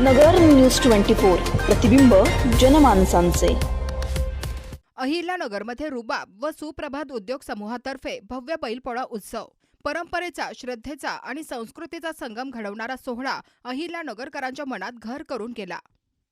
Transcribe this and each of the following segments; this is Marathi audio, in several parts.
नगर न्यूज ट्वेंटी फोर प्रतिबिंब जनमानसांचे. अहिल्यानगरमध्ये रुबाब व सुप्रभात उद्योग समूहातर्फे भव्य बैलपोळा उत्सव. परंपरेचा श्रद्धेचा आणि संस्कृतीचा संगम घडवणारा सोहळा अहिल्यानगरकरांच्या मनात घर करून गेला.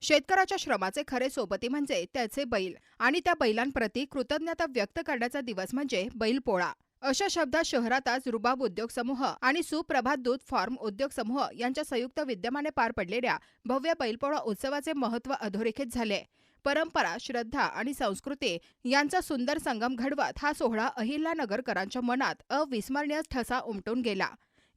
शेतकऱ्याच्या श्रमाचे खरे सोबती म्हणजे त्याचे बैल आणि त्या बैलांप्रती कृतज्ञता व्यक्त करण्याचा दिवस म्हणजे बैलपोळा. अशा शब्दात शहरात आज रुबाब उद्योग समूह आणि सुप्रभात दूध फार्म उद्योग समूह यांच्या संयुक्त विद्यमाने पार पडलेल्या भव्य बैलपोळा उत्सवाचे महत्त्व अधोरेखित झाले. परंपरा श्रद्धा आणि संस्कृती यांचा सुंदर संगम घडवत हा सोहळा अहिल्यानगरकरांच्या मनात अविस्मरणीय ठसा उमटून गेला.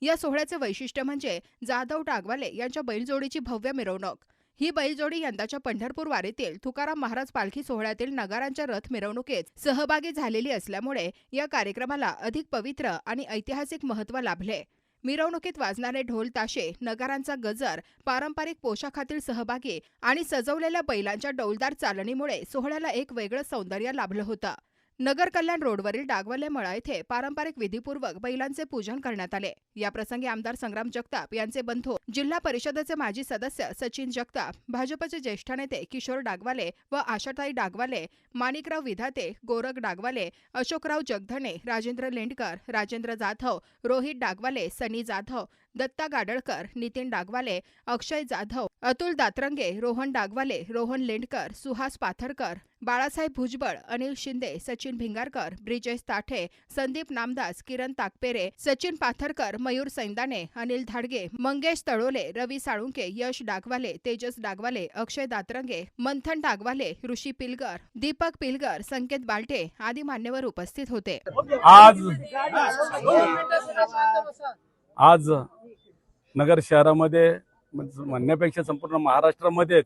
या सोहळ्याचे वैशिष्ट्य म्हणजे जाधव टागवाले यांच्या बैलजोडीची भव्य मिरवणूक. ही बैलजोडी यंदाच्या पंढरपूर वारीतील तुकाराम महाराज पालखी सोहळ्यातील नगारांच्या रथ मिरवणुकीत सहभागी झालेली असल्यामुळे या कार्यक्रमाला अधिक पवित्र आणि ऐतिहासिक महत्त्व लाभले. मिरवणुकीत वाजणारे ढोल ताशे नगारांचा गजर पारंपरिक पोशाखातील सहभागी आणि सजवलेल्या बैलांच्या डौलदार चालणीमुळे सोहळ्याला एक वेगळं सौंदर्य लाभलं होतं. नगर कल्याण रोडवरील डागवले मळा येथे पारंपरिक विधीपूर्वक बैलांचे पूजन करण्यात आले. याप्रसंगी आमदार संग्राम जगताप यांचे बंधू जिल्हा परिषदेचे माजी सदस्य सचिन जगताप भाजपचे ज्येष्ठ नेते किशोर डागवाले व आशाताई डागवाले माणिकराव विधाते गोरख डागवाले अशोकराव जगधणे राजेंद्र लेंडकर राजेंद्र जाधव रोहित डागवाले सनी जाधव दत्ता गाडळकर नितीन डागवाले अक्षय जाधव अतुल दातरंगे रोहन डागवाले रोहन लेंडकर सुहास पाथरकर बाळासाहेब भुजबळ अनिल शिंदे सचिन भिंगारकर ब्रिजेश ताठे संदीप नामदास किरण ताकपेरे सचिन पाथरकर मयूर सैंदाने अनिल धाडगे मंगेश तळोले रवी साळुंके यश डागवाले तेजस डागवाले अक्षय दातरंगे मंथन डागवाले ऋषी पिलगर दीपक पिलगर संकेत बालटे आदी मान्यवर उपस्थित होते. आज आज नगर शहरामध्ये म्हणजे म्हणण्यापेक्षा संपूर्ण महाराष्ट्रामध्येच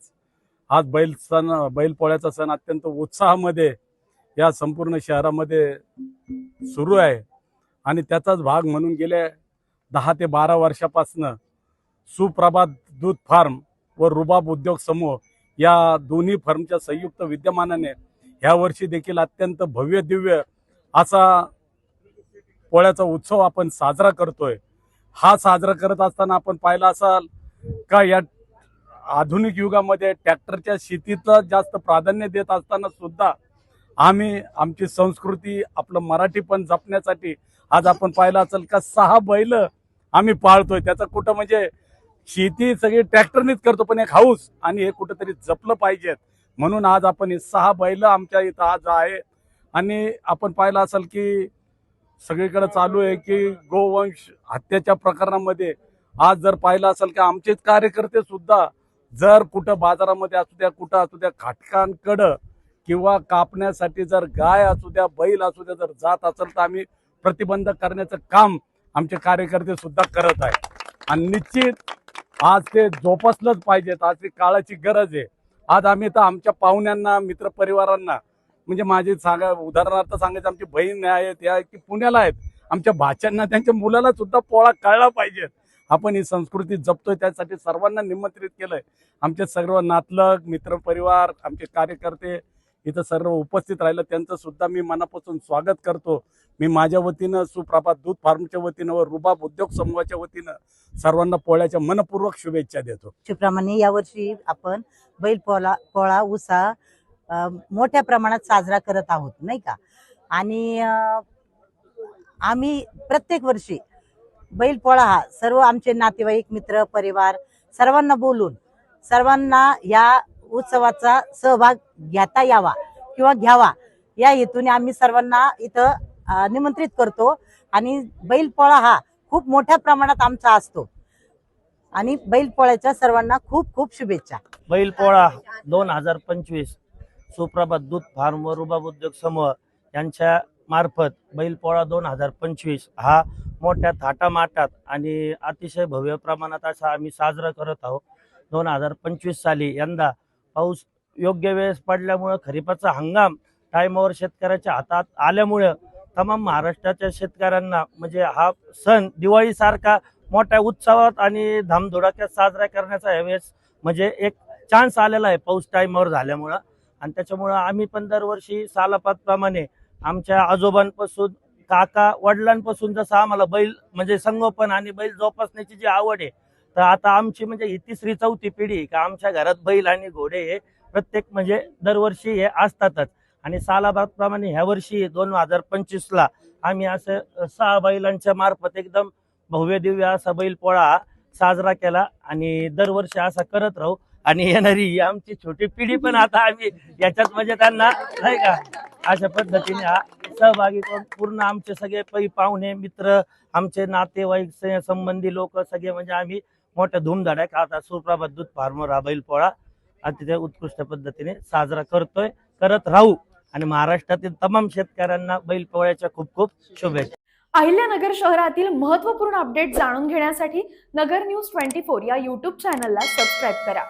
आज बैल सण बैलपोळ्याचा सण अत्यंत उत्साहामध्ये या संपूर्ण शहरामध्ये सुरू आहे. आणि त्याचाच भाग म्हणून गेल्या दहा ते बारा वर्षापासनं सुप्रभात दूध फार्म व रुबाब उद्योग समूह या दोन्ही फर्मच्या संयुक्त विद्यमानाने ह्या वर्षी देखील अत्यंत भव्य दिव्य असा पोळ्याचा उत्सव आपण साजरा करतोय. हा साजरा करत असताना आपण पाहिला असाल का या आधुनिक युगामध्ये ट्रॅक्टरच्या शेतीचं जास्त प्राधान्य देत असताना सुद्धा आम्ही आमची संस्कृती आपलं मराठी पण जपण्यासाठी आज आपण पाहिलं असेल का सहा बैल आम्ही पाळतोय. त्याचं कुठं म्हणजे शेती सगळी ट्रॅक्टरनीच करतो पण एक हाऊस आणि हे कुठंतरी जपलं पाहिजेत म्हणून आज आपण हे सहा बैल आमच्या इथं आज आहे. आणि आपण पाहिलं असेल की सगळीकडे चालू आहे की गोवंश हत्याच्या प्रकरणामध्ये आज जर पाहिलं असेल की आमचेच कार्यकर्ते सुद्धा जर कुठं बाजारामध्ये असू द्या कुठं असू द्या खाटकांकडं किंवा कापण्यासाठी जर गाय असू द्या बैल असू द्या जर जात असेल तर आम्ही प्रतिबंध करण्याचं काम आमचे कार्यकर्ते सुद्धा करत आहे आणि निश्चित आज ते जोपासलंच पाहिजेत आज ती काळाची गरज आहे. आज आम्ही तर आमच्या पाहुण्यांना मित्रपरिवारांना म्हणजे माझे सांगा उदाहरणार्थ सांगायचं आमची बहीण आहेत या की पुण्याला आहेत. आमच्या भाच्यांना त्यांच्या मुलाला सुद्धा पोळा कळला पाहिजे आपण ही संस्कृती जपतोय त्यासाठी सर्वांना निमंत्रित केलंय. आमचे सर्व नातलग मित्रपरिवार आमचे कार्यकर्ते इथं सर्व उपस्थित राहिलं. त्यांचं सुद्धा मी मनापासून स्वागत करतो. मी माझ्या वतीनं सुप्रभात दूध फार्मच्या वतीनं व रुबाब उद्योग समूहाच्या वतीनं सर्वांना पोळ्याच्या मनपूर्वक शुभेच्छा देतो. त्याप्रमाणे यावर्षी आपण बैल पोळा पोळा उसा मोठ्या प्रमाणात साजरा करत आहोत नाही का? आणि आम्ही प्रत्येक वर्षी बैलपोळा हा सर्व आमचे नातेवाईक मित्र परिवार सर्वांना बोलून सर्वांना या उत्सवाचा सहभाग घेता यावा किंवा घ्यावा. या हेतूने आम्ही सर्वांना इथं निमंत्रित करतो आणि बैलपोळा हा खूप मोठ्या प्रमाणात आमचा असतो. आणि बैलपोळ्याच्या सर्वांना खूप खूप शुभेच्छा. बैलपोळा दोन हजार पंचवीस सुप्रभात दूध फार्म व रुबाब उद्योग समूह यांच्या मार्फत बैलपोळा दोन हजार पंचवीस हा मोठ्या थाटामाटात आणि अतिशय भव्य प्रमाणात असा आम्ही साजरा करत आहोत. दोन हजार पंचवीस साली यंदा पाऊस योग्य वेळेस पडल्यामुळं खरीपाचा हंगाम टायमावर शेतकऱ्याच्या हातात आल्यामुळं तमाम महाराष्ट्राच्या शेतकऱ्यांना म्हणजे हा सण दिवाळीसारखा मोठ्या उत्सवात आणि धामधुडाक्यात साजरा करण्याचा यावेळेस म्हणजे एक चान्स आलेला आहे पाऊस टाईमावर झाल्यामुळं. आणि त्याच्यामुळं आम्ही पण दरवर्षी सालापातप्रमाणे आमच्या आजोबांपासून काका वडिलांपासून जसं आम्हाला बैल म्हणजे संगोपन आणि बैल जोपासण्याची जी आवड आहे तर आता आमची म्हणजे ही तिसरी चौथी पिढी का आमच्या घरात बैल आणि घोडे हे प्रत्येक म्हणजे दरवर्षी हे असतातच. आणि सालाबादप्रमाणे ह्या वर्षी दोन हजार पंचवीसला आम्ही असं सहा बैलांच्या मार्फत एकदम भव्य दिव्य असा बैल पोळा साजरा केला आणि दरवर्षी असा करत राहू. आणि येणारी ही आमची छोटी पिढी पण आता आम्ही याच्यात म्हणजे त्यांना नाही का अशा पद्धतीने हा सहभागी करून पूर्ण आमचे सगळे पै पाहुणे मित्र आमचे नातेवाईक संबंधी लोक सगळे म्हणजे आम्ही मोठ्या धूमधडाक आता सुप्रभात दूध फार्मर हा पोळा. अतिशय उत्कृष्ट पद्धतीने साजरा करतोय. करत राहू. आणि महाराष्ट्रातील तमाम शेतकऱ्यांना बैल पोळ्याच्या खूप खूप शुभेच्छा. अहिल्यानगर शहरातील महत्त्वपूर्ण अपडेट जाणून घेण्यासाठी नगर न्यूज ट्वेंटी फोर या युट्यूब चॅनलला सबस्क्राईब करा.